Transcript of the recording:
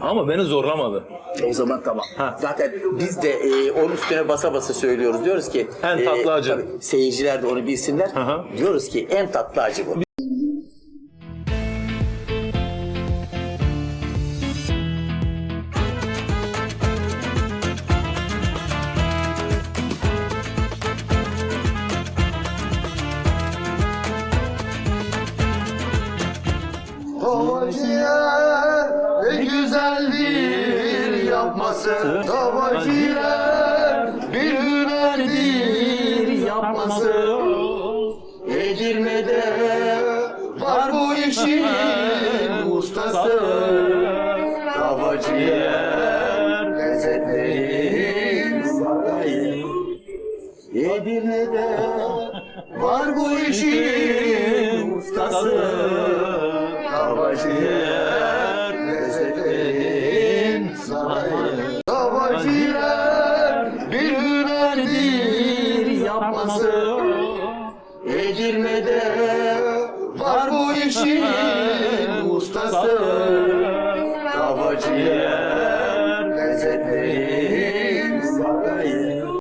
Ama beni zorlamadı. O zaman tamam. Ha. Zaten biz de e, onun üstüne basa basa söylüyoruz. Diyoruz ki En tatlı acı. tabii seyirciler de onu bilsinler. Hı hı. Diyoruz ki en tatlı acı bu. Tava yapması Tava ciğer bir hünerdir yapması Edirne'de var bu işin ustası. Tava ciğer lezzetlerin sarayı. Edirne'de var bu işin ustası. Tavacı yapması Edirne'de var bu işin ustası. Tavacı yer lezzetlerin